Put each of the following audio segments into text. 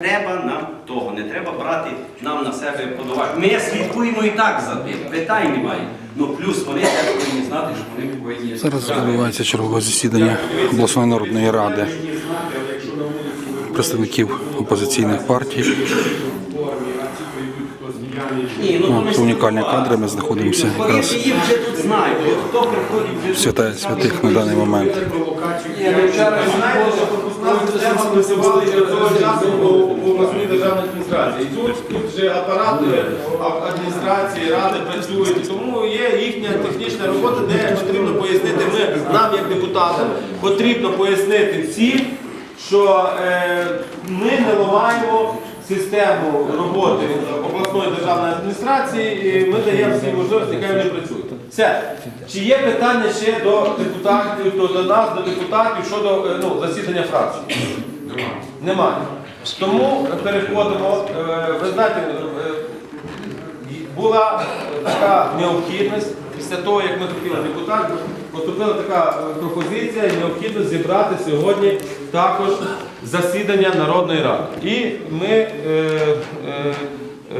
Треба нам того, не треба брати нам на себе подувати. Ми слідкуємо і так за тим, питань немає. Ну плюс вони теж повинні знати, що вони повинні. Зараз відбувається чергове засідання обласної народної ради представників опозиційних партій. Ні, Ну, це унікальні кадри. Ми знаходимося якраз вже святих на даний момент. Ну. І тут, тут вже апарати адміністрації, ради працюють. Тому є їхня технічна робота, де потрібно пояснити ми, нам, як депутатам, потрібно пояснити всім, що е, ми не ламаємо систему роботи обласної державної адміністрації, і ми даємо всі можливості, яка вони працюють. Все. Чи є питання ще до депутатів, до, до нас, до депутатів щодо е, ну, засідання фракції? Немає. Тому переходимо. е, Ви знаєте, е, була така необхідність, після того, як ми хотіли депутатів, поступила така е, пропозиція і необхідність зібрати сьогодні також засідання Народної ради. І ми е, е,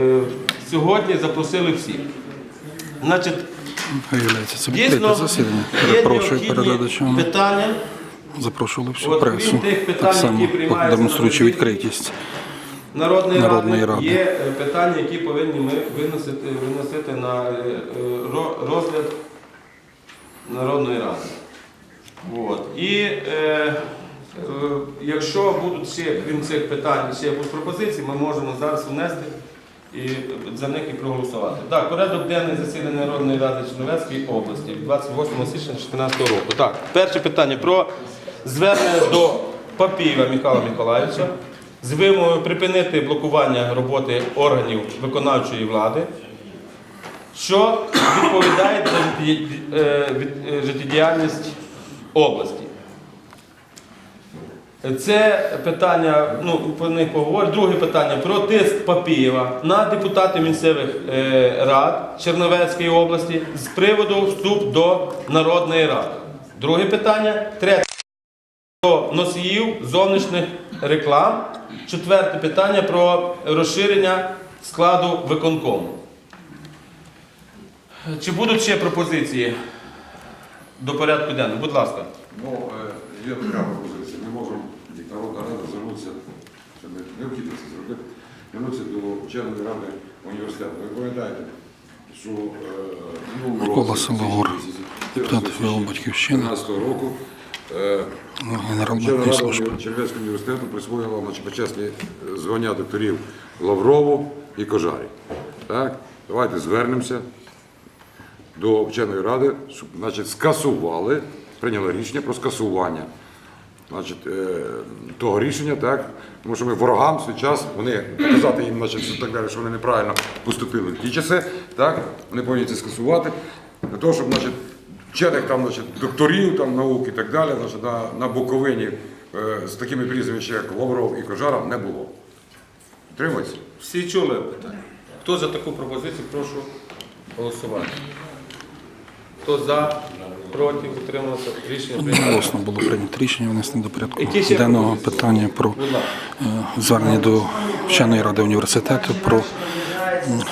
е, сьогодні запросили всіх. Значить, дійсно є необхідні питання. Запрошували всю пресу. Так само демонструючи відкритість. Народної, Народної ради, є е, питання, які повинні ми виносити, виносити на е, ро- розгляд Народної ради. От. І е, е, якщо будуть ще, крім цих питань, ще будуть пропозиції, ми можемо зараз внести і за них і проголосувати. Так, порядок денний засідання Народної ради Чернівецької області 28 січня 2014 року. Так, перше питання про звернення до Папієва Михайла Миколаївича з вимогою припинити блокування роботи органів виконавчої влади, що відповідає за е, е, життєдіяльність області. Це питання, ну про них поговорю. Друге питання про тиск Папієва на депутатів місцевих е, рад Черновецької області з приводу вступ до Народної ради. Друге питання. Третє про носіїв зовнішніх реклам. Четверте питання про розширення складу виконкому. Чи будуть ще пропозиції до порядку денного? Будь ласка. Ну, е, є така пропозиція. Ми можемо, як Народна Рада, звернутися, щоб необхідно це зробити, звернутися до вченої ради університету. Ви пам'ятаєте, що е, Микола року, Сологор, депутат 14 ВО «Батьківщина», 2014 року, е, рада служби. Університету присвоїла значить, почесні звання докторів Лаврову і Кожарі. Так? Давайте звернемося до вченої ради, щоб значить, скасували, прийняли рішення про скасування значить, е, того рішення, так? тому що ми ворогам свій час, вони показати їм, значить, так далі, що вони неправильно поступили в ті часи, так? вони повинні це скасувати, для того, щоб значить, вчених там, значить, докторів там, наук і так далі, значить, на, на Буковині е, з такими прізвищами, як Лавров і Кожара, не було. Підтримується? Всі чули питання. Хто за таку пропозицію, прошу голосувати. Хто за, проти, утримався, рішення прийнято. Одноголосно було прийнято рішення внести до порядку денного питання про е, звернення до вченої ради університету про м,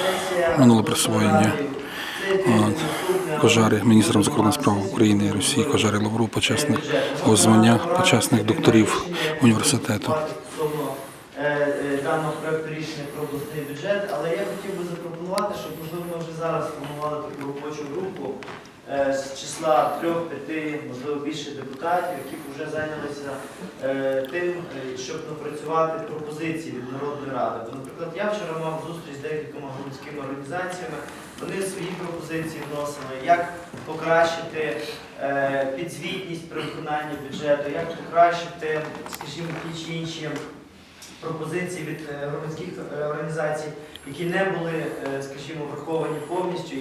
минуле присвоєння е, Кожари, міністром закордонних справ України і Росії, Кожари Лавру, почесних звання почесних докторів університету. стосовно е, е, даного проекту рішення про обласний бюджет, але я хотів би запропонувати, щоб можливо ми вже зараз сформували таку робочу групу з числа трьох, п'яти, можливо більше депутатів, які б вже зайнялися е, тим, е, щоб напрацювати пропозиції від Народної ради. Бо, наприклад, я вчора мав зустріч з деякими громадськими організаціями. Вони свої пропозиції вносили, як покращити е, підзвітність при виконанні бюджету, як покращити, скажімо, ті чи інші пропозиції від е, громадських е, організацій, які не були, е, скажімо, враховані повністю,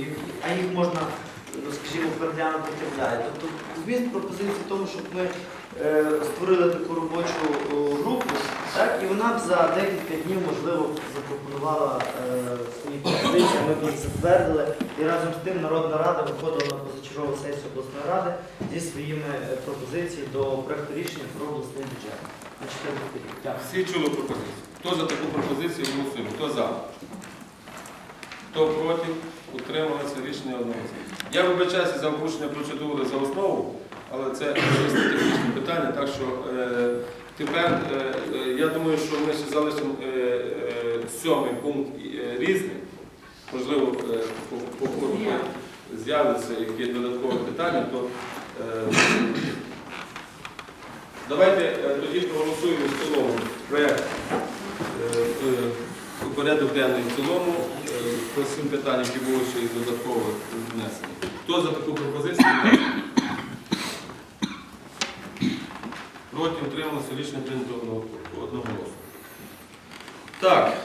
а їх можна, скажімо, переглянути і так. Тобто зміст пропозиції в тому, щоб ми е, створили таку робочу групу, так, і вона б за декілька днів, можливо, запропонувала е, свої пропозиції, ми б їх затвердили, і разом з тим Народна Рада виходила на позачергову сесію обласної ради зі своїми е, пропозиціями до проекту рішення про обласний бюджет. на 4 рік. Дякую. Всі чули пропозицію. Хто за таку пропозицію голосуємо? Хто за? Хто проти? Утрималися рішення одноголосно. Я вибачаюся за порушення процедури за основу, але це технічне питання, так що е, тепер е, е, я думаю, що ми ще залишимо е, е, сьомий пункт е, різний. Можливо, е, по- ходу з'являться які додаткові питання, то е, давайте е, тоді проголосуємо в цілому проєкт е, е, порядок денний в цілому е, по всім питанням, які були ще й додатково внесені. Хто за таку пропозицію? Проти утрималося рішення прийнято одного голосу. Так.